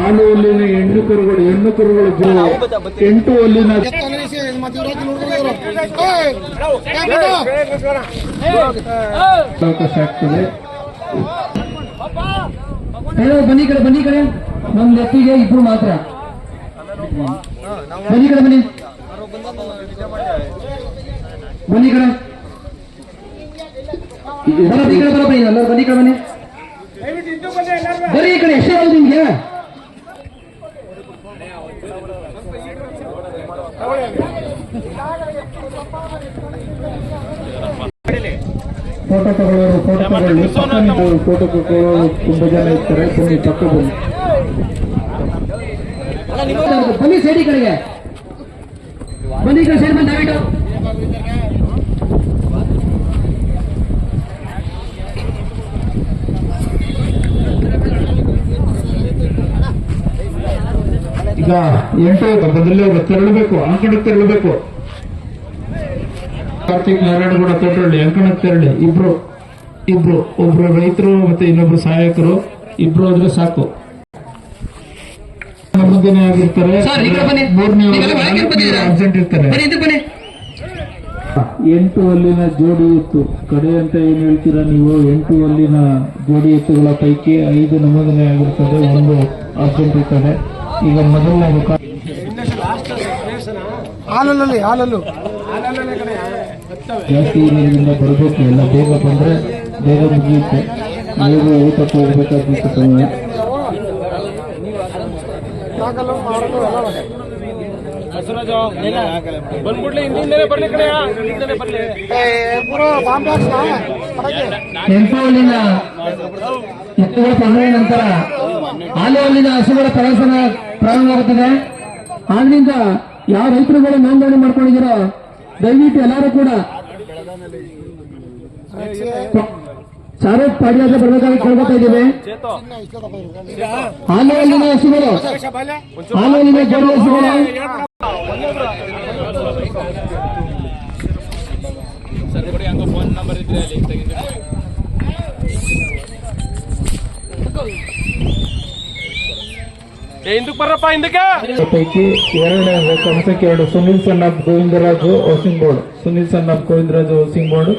ಹಾಲು ಹುಲ್ಲಿನ ಹೆಣ್ಣು ಕರುಗಳು ಹೆಣ್ಣು ಕರುಗಳು ಎಂಟು ಹುಲ್ಲಿನ ಅವಕಾಶ ಆಗ್ತದೆ ಬನ್ನಿ ಕಡೆ ಬನ್ನಿ ಕಡೆ ನಮ್ ಎತ್ತಿಗೆ ಇಬ್ರು ಮಾತ್ರ ಬನ್ನಿ ಕಡೆ ಬನ್ನಿ ಬನ್ನಿ ಕಡೆ ಈ ಕಡೆ ಬನ್ನಿ ಎಲ್ಲರೂ ಬನ್ನಿ ಕಡೆ ಬನ್ನಿ ಬರೀ ಈ ಕಡೆ ಎಷ್ಟೇ ಯಾವ್ದು ನಿಮ್ಗೆ ಫೋಟೋ ತಗೊಳ್ಳೋರು ಫೋಟೋ ತಗೊಳ್ಳಿ ಪಕ್ಕ ನಿಂತು ಫೋಟೋ ತಗೊಳ್ಳೋರು ತುಂಬಾ ಜನ ಇರ್ತಾರೆ ಬನ್ನಿ ಪಕ್ಕ ಬನ್ನಿ ಬನ್ನಿ ಸೈಡ್ ಈ ಕಡೆಗೆ. ಬನ್ನಿ, ಈ ಕಡೆ ಸೈಡ್ ಬಂದು ದಯವಿಟ್ಟು ಈಗ ಎಂಟು ಅವರು ತೆರಳಬೇಕು ಅಂಕಣಕ್ಕೆ ತೆರಳಬೇಕು ಕಾರ್ತಿಕ್ ನಾರಾಯಣ ಕೂಡ ತೊಟ್ಟಳ್ಳಿ ಅಂಕಣಕ್ಕೆ ತೆರಳಿ ಇಬ್ರು ಇಬ್ರು ಒಬ್ರು ರೈತರು ಮತ್ತೆ ಇನ್ನೊಬ್ರು ಸಹಾಯಕರು ಇಬ್ರು ಆದ್ರೆ ಸಾಕು. ಮುಂದೆನೆ ಆಗಿರ್ತಾರೆ. ಮೂರನೇ ಅರ್ಜೆಂಟ್ ಇರ್ತಾರೆ. ಎಂಟು ಅಲ್ಲಿನ ಜೋಡಿ ಎತ್ತು. ಕಡೆ ಅಂತ ಏನು ಹೇಳ್ತೀರಾ ನೀವು? ಎಂಟು ಅಲ್ಲಿನ ಜೋಡಿ ಎತ್ತುಗಳ ಪೈಕಿ ಐದು ನಮೂದನೆ ಆಗಿರ್ತದೆ ಒಂದು ಅರ್ಜೆಂಟ್ ಇರ್ತದೆ ಈಗ ಮೊದಲನೇ ಮುಖ ಹಾಲಲ್ಲಿ ಹಾಲಲ್ಲು. ಜಾಸ್ತಿ ಇರೋದ್ರಿಂದ ಬರಬೇಕು ಎಲ್ಲ ಬೇಗ ಬಂದ್ರೆ ಬೇಗ ಮುಗಿಯುತ್ತೆ. ನೀವು ಊಟಕ್ಕೆ ಹೋಗ್ಬೇಕಾಗಿತ್ತು ಸಮಯ. ಬಂದ್ಬಿಡ್ಲಿ ಹಿಂದಿಂದಲೇ ಬರ್ಲಿ ಕಡೆ ಹಿಂದಿಂದಲೇ ಬರ್ಲಿ. ಎತ್ತುಗಳ ನಂತರ ಆಲೆಯಲ್ಲಿನ ಹಸುಗಳ ಪ್ರದರ್ಶನ ಪ್ರಾರಂಭವಾಗುತ್ತದೆ ಆದ್ರಿಂದ ಯಾವ ರೈತರುಗಳು ನೋಂದಣಿ ಮಾಡ್ಕೊಂಡಿದ್ದೀರೋ ದಯವಿಟ್ಟು ಎಲ್ಲರೂ ಕೂಡ ಶಾರೂಖ್ ಪಾಡಿಯಾದ ಬರಬೇಕಾಗಿ ಕೇಳ್ಕೊತಾ ಇದ್ದೀವಿ. ಹಾಲು ಹಲ್ಲಿನ ಹಸುಗಳು ಹಾಲು ಹಲ್ಲಿನ ಜೋಡಿ ಹಸುಗಳು ಫೋನ್ ನಂಬರ್ ಇದ್ರೆ ಹಿಂದಕ್ಕೆ ಬರ್ರಪ್ಪ ಹಿಂದಕ್ಕೆ? ಪೈಕಿ ಎರಡನೇ ಕಂಸಕ್ಕೆ ಎರಡು ಸುನಿಲ್ ಸನ್ನಬ್ ಗೋವಿಂದರಾಜು ಹೌಸಿಂಗ್ ಬೋರ್ಡ್. ಸುನಿಲ್ ಸನ್ನಬ್ ಗೋವಿಂದರಾಜು ಹೌಸಿಂಗ್ ಬೋರ್ಡ್.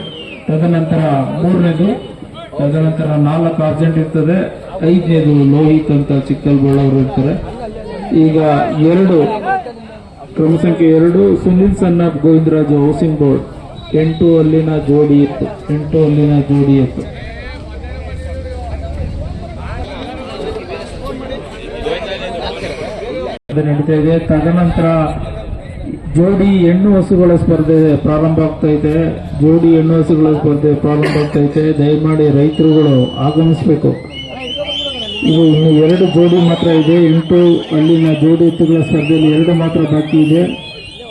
ತದನಂತರ ಮೂರನೇದು ತದನಂತರ ನಾಲ್ಕು ಅರ್ಜೆಂಟ್ ಇರ್ತದೆ. ಐದನೇದು ಲೋಹಿತ್ ಅಂತ ಚಿಕ್ಕಲ್ಬೋಳವರು ಇರ್ತಾರೆ. ಈಗ ಎರಡು ಕ್ರಮಸಂಖ್ಯೆ ಎರಡು, ಸುನಿಲ್ ಸನ್ನಾಥ್ ಗೋವಿಂದರಾಜ್ ಹೌಸಿಂಗ್ ಬೋರ್ಡ್. ಎಂಟು ಅಲ್ಲಿನ ಜೋಡಿ ಇತ್ತು ಎಂಟು ಅಲ್ಲಿನ ಜೋಡಿ ಇತ್ತು ನಡೀತಾ ಇದೆ. ತದನಂತರ ಜೋಡಿ ಹೆಣ್ಣು ಹಸುಗಳ ಸ್ಪರ್ಧೆ ಪ್ರಾರಂಭ ಆಗ್ತೈತೆ ಜೋಡಿ ಹೆಣ್ಣು ಹಸುಗಳ ಸ್ಪರ್ಧೆ ಪ್ರಾರಂಭ ಆಗ್ತೈತೆ ದಯಮಾಡಿ ರೈತರುಗಳು ಆಗಮಿಸಬೇಕು. ಇವು ಇನ್ನು ಎರಡು ಜೋಡಿ ಮಾತ್ರ ಇದೆ. ಎಂಟು ಅಲ್ಲಿನ ಜೋಡಿ ಎತ್ತುಗಳ ಸ್ಪರ್ಧೆಯಲ್ಲಿ ಎರಡು ಮಾತ್ರ ಬಾಕಿ ಇದೆ.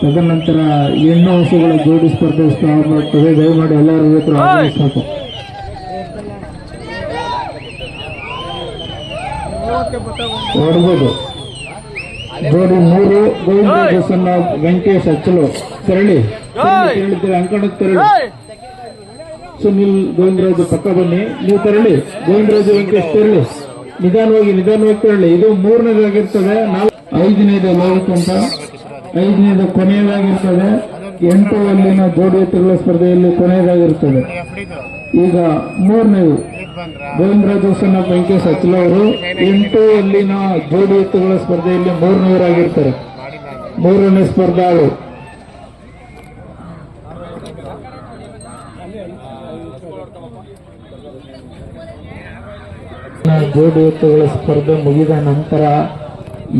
ತದನಂತರ ಹೆಣ್ಣು ಹಸುಗಳ ಜೋಡಿ ಸ್ಪರ್ಧೆ ಪ್ರಾರಂಭ ಆಗ್ತದೆ. ದಯಮಾಡಿ ಎಲ್ಲ ರೈತರು ಆಗಮಿಸಬೇಕು. ನೋಡ್ಬೋದು. ಜೋಡಿ ಮೂರು ಗೋವಿಂದ ಪ್ರಸನ್ನ ವೆಂಕಟೇಶ್ ಅಚ್ಚಲು ತೆರಳಿ ಹೇಳಿದ್ರೆ ಅಂಕಣಕ್ಕೆ ತೆರಳಿ. ಸುನಿಲ್ ಗೋವಿಂದರಾಜ್ ಪಕ್ಕ ಬನ್ನಿ. ನೀವು ತೆರಳಿ. ಗೋವಿಂದರಾಜ್ ವೆಂಕಟೇಶ್ ತೆರಳಿ. ನಿಧಾನವಾಗಿ ನಿಧಾನವಾಗಿ ತೆರಳಿ. ಇದು ಮೂರನೇದಾಗಿರ್ತದೆ ನಾವು ಐದನೇದು ಲೋಕಂತ ಐದನೇದು ಕೊನೆಯದಾಗಿರ್ತದೆ. ಎಂಟು ಅಲ್ಲಿನ ಜೋಡಿ ಎತ್ತುಗಳ ಸ್ಪರ್ಧೆಯಲ್ಲಿ ಕೊನೆಯದಾಗಿರ್ತದೆ. ಈಗ ಮೂರನೇದು. ಗೋವಿಂದರಾಜು ಸಣ್ಣ ವೆಂಕಟೇಶ್ ಅಚ್ಚಲ ಅವರು ಎಂಟು ಅಲ್ಲಿನ ಜೋಡಿ ಎತ್ತುಗಳ ಸ್ಪರ್ಧೆಯಲ್ಲಿ ಮೂರನೇವರಾಗಿರ್ತಾರೆ ಮೂರನೇ ಸ್ಪರ್ಧಾಳು ಜೋಡಿ ಎತ್ತುಗಳ ಸ್ಪರ್ಧೆ ಮುಗಿದ ನಂತರ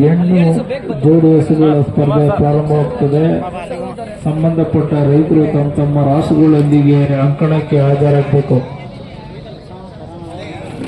ಹೆಣ್ಣು ಜೋಡಿ ಹಸುಗಳ ಸ್ಪರ್ಧೆ ಪ್ರಾರಂಭವಾಗ್ತದೆ. ಸಂಬಂಧಪಟ್ಟ ರೈತರು ತಮ್ಮ ತಮ್ಮ ರಾಸುಗಳೊಂದಿಗೆ ಅಂಕಣಕ್ಕೆ ಹಾಜರಾಗಬೇಕು.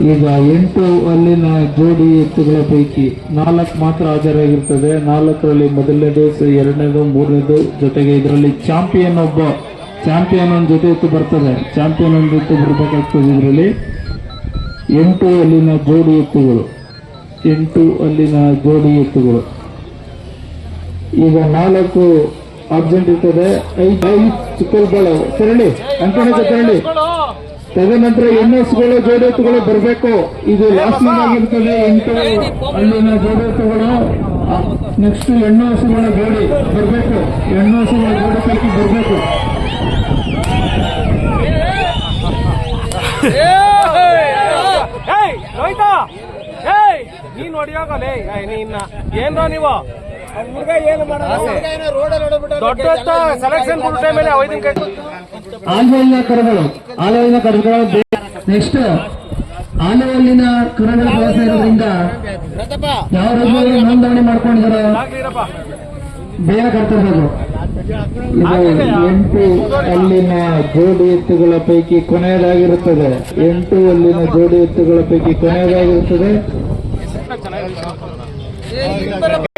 ಈಗ ಎಂಟು ಅಲ್ಲಿನ ಜೋಡಿ ಎತ್ತುಗಳ ಪೈಕಿ ನಾಲ್ಕು ಮಾತ್ರ ಹಾಜರಾಗಿರ್ತದೆ. ನಾಲ್ಕರಲ್ಲಿ ಮೊದಲನೇದು ಎರಡನೇದು, ಮೂರನೇದು ಜೊತೆಗೆ ಇದರಲ್ಲಿ ಚಾಂಪಿಯನ್ ಒಬ್ಬ ಚಾಂಪಿಯನ್ ಒಂದು ಜೊತೆ ಎತ್ತು ಬರ್ತದೆ. ಚಾಂಪಿಯನ್ ಒಂದು ಎತ್ತು ಬರಬೇಕಾಗ್ತದೆ ಇದರಲ್ಲಿ. ಎಂಟು ಅಲ್ಲಿನ ಜೋಡಿ ಎತ್ತುಗಳು. ಎಂಟು ಅಲ್ಲಿನ ಜೋಡಿ ಎತ್ತುಗಳು. ಈಗ ನಾಲ್ಕು ಅಬ್ಸೆಂಟ್ ಇರ್ತದೆ. ಐದು ಐದು ಚಿಕ್ಕಲ್ಗಳು ತೆರಳಿ. ಅಂಕಣಕ್ಕೆ ತೆರಳಿ. ತದನಂತರ ಎನ್ಎಸ್ಗಳು ಜೋಡೆತ್ತುಗಳು ಬರಬೇಕು ಇದು ಲಾಸ್ಟ್ ಆಗಿರ್ತದೆ ಎಂಟು ಅಲ್ಲಿನ ಜೋಡೆತ್ತುಗಳು ನೆಕ್ಸ್ಟ್ ಹೆಣ್ಣು ಹಸುಗಳ ಜೋಡಿ ಬರಬೇಕು ಹೆಣ್ಣು ಹಸುಗಳ ಜೋಡಿ ಪೈಕಿ ಬರಬೇಕು ನೀನ್ ಹೊಡಿಯೋಗಲೇ ನೀನ್ ಏನ್ರ ನೀವು ಆಲುವಲ್ಲಿನ ಕರುಗಳು ಆಲುವಲ್ಲಿನ ಕರುಗಳು ನೆಕ್ಸ್ಟ್ ಆಲುವಲ್ಲಿನ ಕರುಗಳ ಕೆಲಸ ಇರೋದ್ರಿಂದ ಯಾವ ರೀತಿಯಲ್ಲಿ ನೋಂದಣಿ ಮಾಡ್ಕೊಂಡಿದ್ದಾರೆ ಬೇಗ ಕರ್ತಿರ್ಬೋದು ಎಂಟು ಅಲ್ಲಿನ ಜೋಡಿ ಎತ್ತುಗಳ ಪೈಕಿ ಕೊನೆಯದಾಗಿರುತ್ತದೆ. ಎಂಟು ಅಲ್ಲಿನ ಜೋಡಿ ಎತ್ತುಗಳ ಪೈಕಿ ಕೊನೆಯದಾಗಿರುತ್ತದೆ.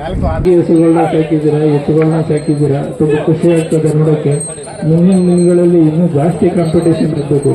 ಹಸುಗಳನ್ನ ಸಾಕಿದ್ದೀರಾ? ಎತ್ತುಗಳನ್ನ ಸಾಕಿದ್ದೀರಾ? ತುಂಬಾ ಖುಷಿ ಆಗ್ತದೆ ನೋಡಕ್ಕೆ ಮುಂದಿನ ದಿನಗಳಲ್ಲಿ ಇನ್ನೂ ಜಾಸ್ತಿ ಕಾಂಪಿಟೇಷನ್ ಇರಬೇಕು